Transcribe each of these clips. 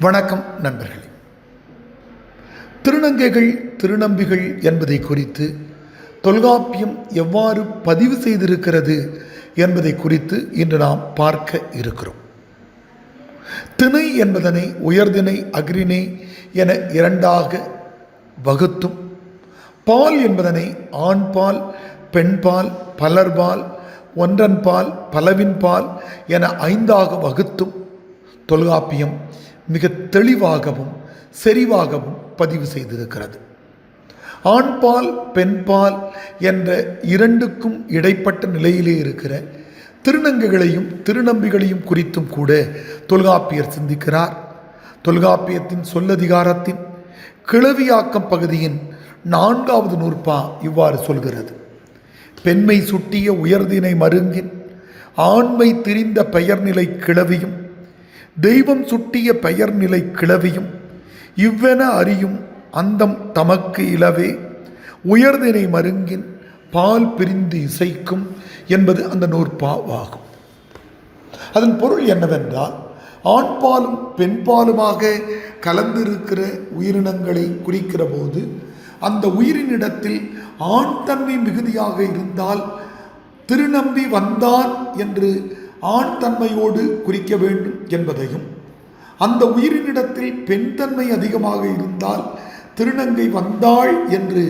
வணக்கம் நண்பர்களே. திருநங்கைகள் திருநம்பிகள் என்பதை குறித்து தொல்காப்பியம் எவ்வாறு பதிவு செய்திருக்கிறது என்பதை குறித்து இன்று நாம் பார்க்க இருக்கிறோம். திணை என்பதனை உயர்திணை அக்ரிணை என இரண்டாக வகுத்தும் பால் என்பதனை ஆண்பால் பெண்பால் பலர்பால் ஒன்றன்பால் பலவின்பால் என ஐந்தாக வகுத்தும் தொல்காப்பியம் மிக தெளிவாகவும் செறிவாகவும் பதிவு செய்திருக்கிறது. ஆண்பால் பெண்பால் என்ற இரண்டுக்கும் இடைப்பட்ட நிலையிலே இருக்கிற திருநங்கைகளையும் திருநம்பிகளையும் குறித்தும் கூட தொல்காப்பியர் சிந்திக்கிறார். தொல்காப்பியத்தின் சொல்லதிகாரத்தின் கிளவியாக்கம் பகுதியின் நான்காவது நூற்பா இவ்வாறு சொல்கிறது. பெண்மை சுட்டிய உயர்தினை மருங்கின் ஆண்மை திரிந்த பெயர்நிலை கிளவியும் தெய்வம் சுட்டிய பெயர்நிலை கிளவியும் இவ்வென அறியும் அந்தம் தமக்கு இலவே. உயர்தினை மருங்கின் பால் பிரிந்து இசைக்கும் என்பது அந்த நூற்பாவாகும் அதன் பொருள் என்னவென்றால் ஆண்பாலும் பெண்பாலுமாக கலந்திருக்கிற உயிரினங்களை குறிக்கிற போது அந்த உயிரினிடத்தில் ஆண் தன்மை மிகுதியாக இருந்தால் திருநம்பி வந்தான் என்று ஆண் தன்மையோடு குறிக்க வேண்டும் என்பதையும் அந்த உயிரினிடத்தில் பெண் தன்மை அதிகமாக இருந்தால் திருநங்கை வந்தாள் என்று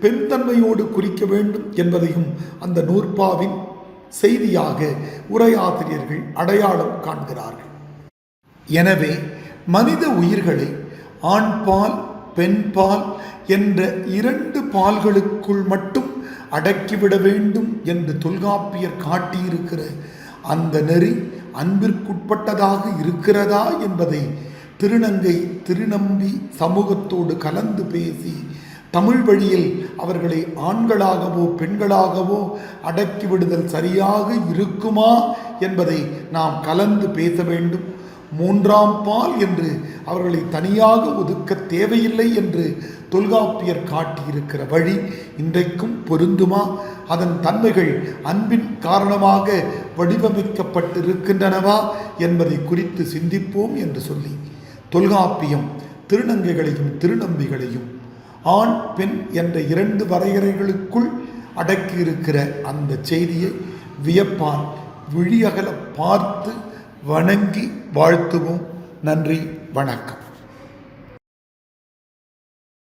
பெண் தன்மையோடு குறிக்க வேண்டும் என்பதையும் அந்த நூற்பாவின் செய்தியாக உரையாசிரியர்கள் அடையாளம் காண்கிறார்கள். எனவே மனித உயிர்களை ஆண்பால் பெண்பால் என்ற இரண்டு பால்களுக்குள் மட்டும் அடக்கிவிட வேண்டும் என்று தொல்காப்பியர் காட்டியிருக்கிற அந்த நெறி அன்பிற்குட்பட்டதாக இருக்கிறதா என்பதை திருநங்கை திருநம்பி சமூகத்தோடு கலந்து பேசி தமிழ் வழியில் அவர்களை ஆண்களாகவோ பெண்களாகவோ அடக்கி விடுதல் சரியாக இருக்குமா என்பதை நாம் கலந்து பேச வேண்டும். மூன்றாம் பால் என்று அவர்களை தனியாக ஒதுக்க தேவையில்லை என்று தொல்காப்பியர் காட்டியிருக்கிற வழி இன்றைக்கும் பொருந்துமா? அதன் தன்மைகள் அன்பின் காரணமாக வடிவமைக்கப்பட்டிருக்கின்றனவா என்பதை குறித்து சிந்திப்போம் என்று சொல்லி தொல்காப்பியம் திருநங்கைகளையும் திருநம்பிகளையும் ஆண் பெண் என்ற இரண்டு வரையறைகளுக்குள் அடக்கியிருக்கிற அந்த செய்தியை வியப்பால் விழியகல பார்த்து வணங்கி வாழ்த்துவோம். நன்றி வணக்கம்.